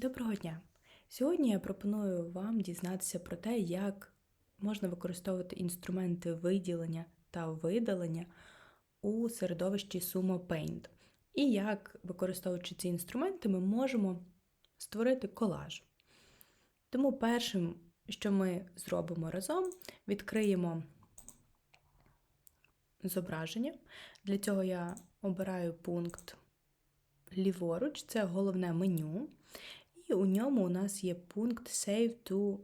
Доброго дня! Сьогодні я пропоную вам дізнатися про те, як можна використовувати інструменти виділення та видалення у середовищі Sumo Paint. І як, використовуючи ці інструменти, ми можемо створити колаж. Тому першим, що ми зробимо разом, відкриємо зображення. Для цього я обираю пункт ліворуч, це головне меню. І у ньому у нас є пункт Save to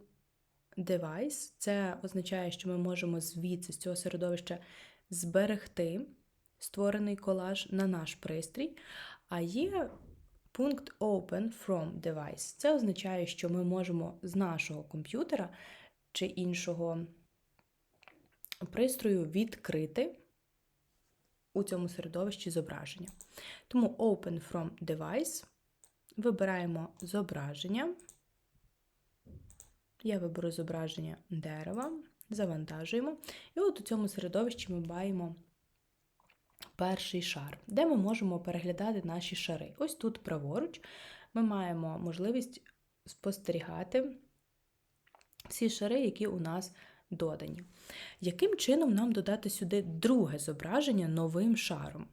Device. Це означає, що ми можемо звідси з цього середовища зберегти створений колаж на наш пристрій. А є пункт Open from Device. Це означає, що ми можемо з нашого комп'ютера чи іншого пристрою відкрити у цьому середовищі зображення. Тому Open from Device. Вибираємо зображення. Я виберу зображення дерева, завантажуємо. І от у цьому середовищі ми маємо перший шар, де ми можемо переглядати наші шари. Ось тут праворуч ми маємо можливість спостерігати всі шари, які у нас додані. Яким чином нам додати сюди друге зображення новим шаром?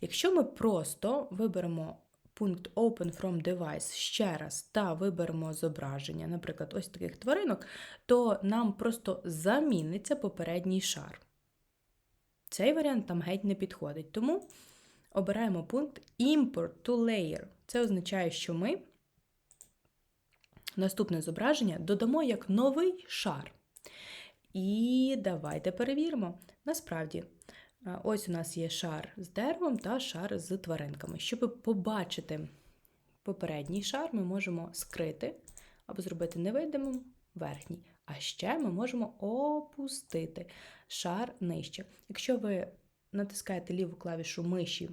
Якщо ми просто виберемо пункт Open from Device ще раз та виберемо зображення, наприклад, ось таких тваринок, то нам просто заміниться попередній шар. Цей варіант там геть не підходить. Тому обираємо пункт Import to Layer. Це означає, що ми наступне зображення додамо як новий шар. І давайте перевіримо. Насправді, ось у нас є шар з деревом та шар з тваринками. Щоб побачити попередній шар, ми можемо скрити або зробити невидимим верхній. А ще ми можемо опустити шар нижче. Якщо ви натискаєте ліву клавішу миші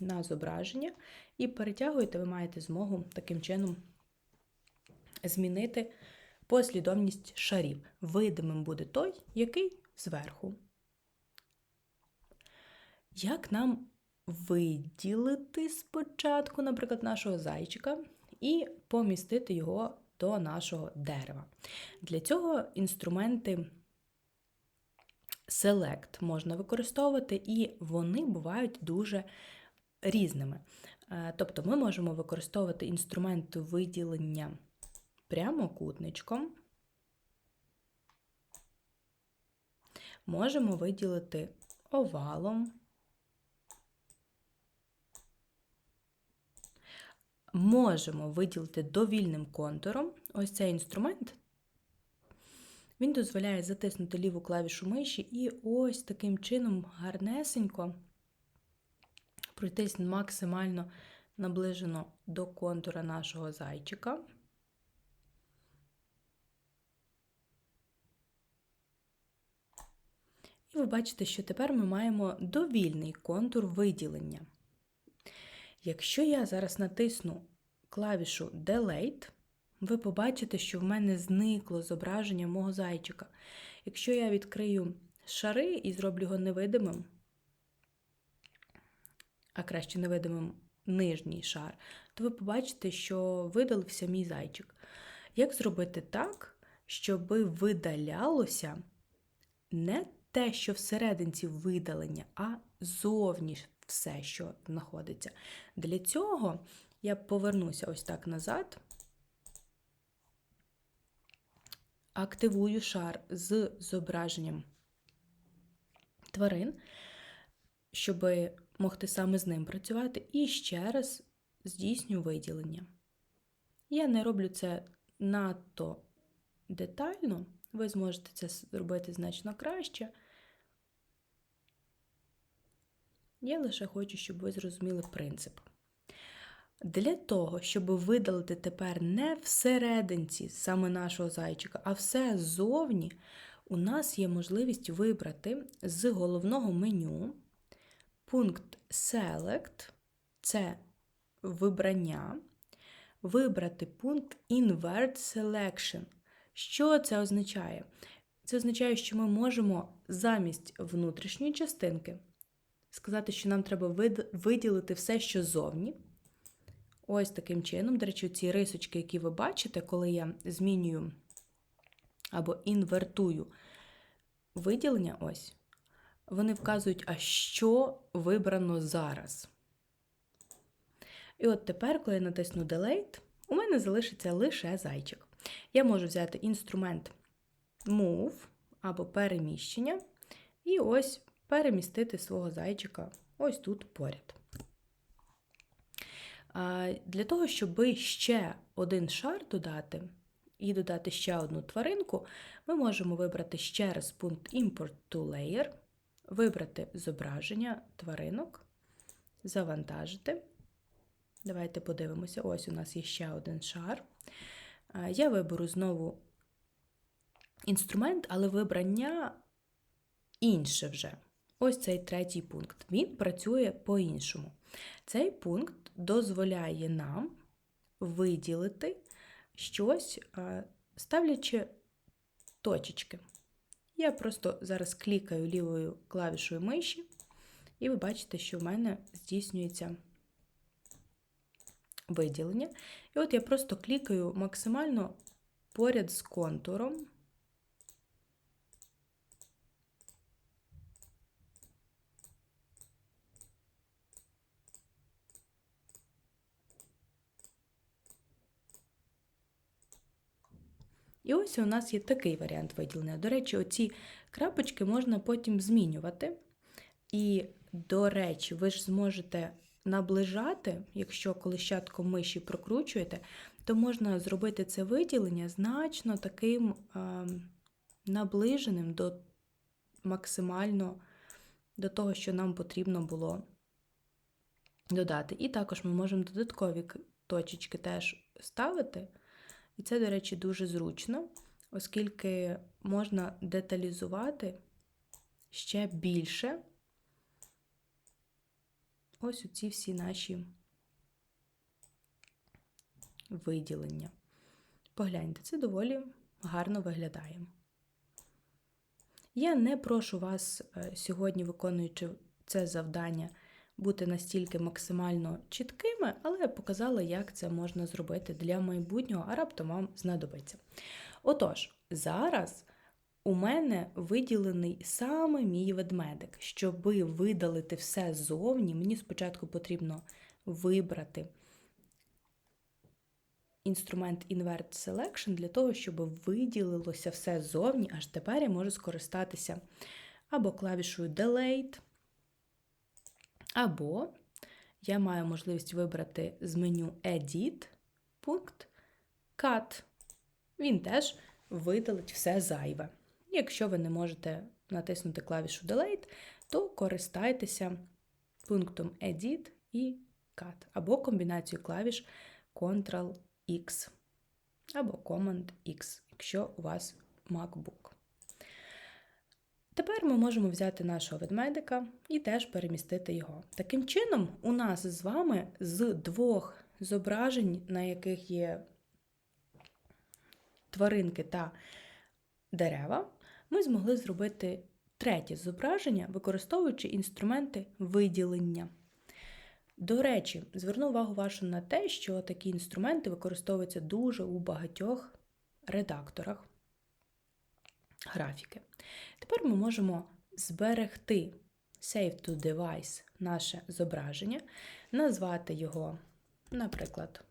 на зображення і перетягуєте, ви маєте змогу таким чином змінити послідовність шарів. Видимим буде той, який зверху. Як нам виділити спочатку, наприклад, нашого зайчика і помістити його до нашого дерева? Для цього інструменти Select можна використовувати, і вони бувають дуже різними. Тобто ми можемо використовувати інструмент виділення прямокутничком. Можемо виділити овалом. Можемо виділити довільним контуром. Ось цей інструмент. Він дозволяє затиснути ліву клавішу миші і ось таким чином гарнесенько пройтись максимально наближено до контура нашого зайчика. І ви бачите, що тепер ми маємо довільний контур виділення. Якщо я зараз натисну клавішу Delete, ви побачите, що в мене зникло зображення мого зайчика. Якщо я відкрию шари і зроблю його невидимим, а краще невидимим нижній шар, то ви побачите, що видалився мій зайчик. Як зробити так, щоб видалялося не те, що всерединці видалення, а зовні все, що знаходиться. Для цього я повернуся ось так назад, активую шар з зображенням тварин, щоб могти саме з ним працювати, і ще раз здійсню виділення. Я не роблю це надто детально, ви зможете це зробити значно краще. Я лише хочу, щоб ви зрозуміли принцип. Для того, щоб видалити тепер не всерединці саме нашого зайчика, а все ззовні, у нас є можливість вибрати з головного меню пункт Select це вибрання, вибрати пункт Invert Selection. Що це означає? Це означає, що ми можемо замість внутрішньої частинки сказати, що нам треба виділити все, що зовні. ось таким чином. До речі, ці рисочки, які ви бачите, коли я змінюю або інвертую виділення, ось, вони вказують, а що вибрано зараз. І от тепер, коли я натисну Delete, у мене залишиться лише зайчик. Я можу взяти інструмент Move або переміщення, і ось перемістити свого зайчика ось тут поряд. Для того, щоб ще один шар додати і додати ще одну тваринку, ми можемо вибрати ще раз пункт Import to Layer, вибрати зображення тваринок, завантажити. Давайте подивимося, ось у нас є ще один шар. Я виберу знову інструмент, але вибрання інше вже. Ось цей третій пункт. Він працює по-іншому. Цей пункт дозволяє нам виділити щось, ставлячи точечки. Я просто зараз клікаю лівою клавішою миші, і ви бачите, що в мене здійснюється виділення. І от я просто клікаю максимально поряд з контуром. І ось у нас є такий варіант виділення. До речі, оці крапочки можна потім змінювати. І, до речі, ви ж зможете наближати, якщо колищатком миші прокручуєте, то можна зробити це виділення значно таким е, наближеним до максимально до того, що нам потрібно було додати. І також ми можемо додаткові точечки теж ставити. І це, до речі, дуже зручно, оскільки можна деталізувати ще більше ось оці всі наші виділення. Погляньте, це доволі гарно виглядає. Я не прошу вас е, сьогодні, виконуючи це завдання, бути настільки максимально чіткими, але я показала, як це можна зробити для майбутнього, а раптом вам знадобиться. Отож, зараз у мене виділений саме мій ведмедик. Щоб видалити все ззовні, мені спочатку потрібно вибрати інструмент Invert Selection для того, щоб виділилося все ззовні, аж тепер я можу скористатися або клавішою Delete, або я маю можливість вибрати з меню Edit пункт Cut. Він теж видалить все зайве. Якщо ви не можете натиснути клавішу Delete, то користайтеся пунктом Edit і Cut, або комбінацією клавіш Ctrl-X, або Command-X, якщо у вас MacBook. Тепер ми можемо взяти нашого ведмедика і теж перемістити його. Таким чином, у нас з вами з двох зображень, на яких є тваринки та дерева, ми змогли зробити третє зображення, використовуючи інструменти виділення. До речі, зверну увагу вашу на те, що такі інструменти використовуються дуже у багатьох редакторах графіки. Тепер ми можемо зберегти Save to Device наше зображення, назвати його, наприклад,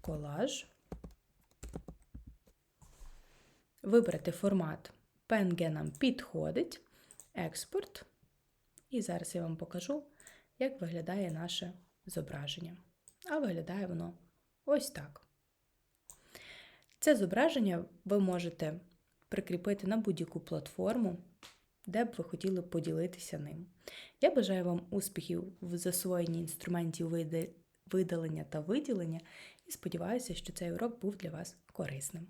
колаж, вибрати формат PNG нам підходить, експорт. І зараз я вам покажу, як виглядає наше зображення. А виглядає воно ось так. Це зображення ви можете прикріпити на будь-яку платформу, де б ви хотіли поділитися ним. Я бажаю вам успіхів в засвоєнні інструментів видалення та виділення і сподіваюся, що цей урок був для вас корисним.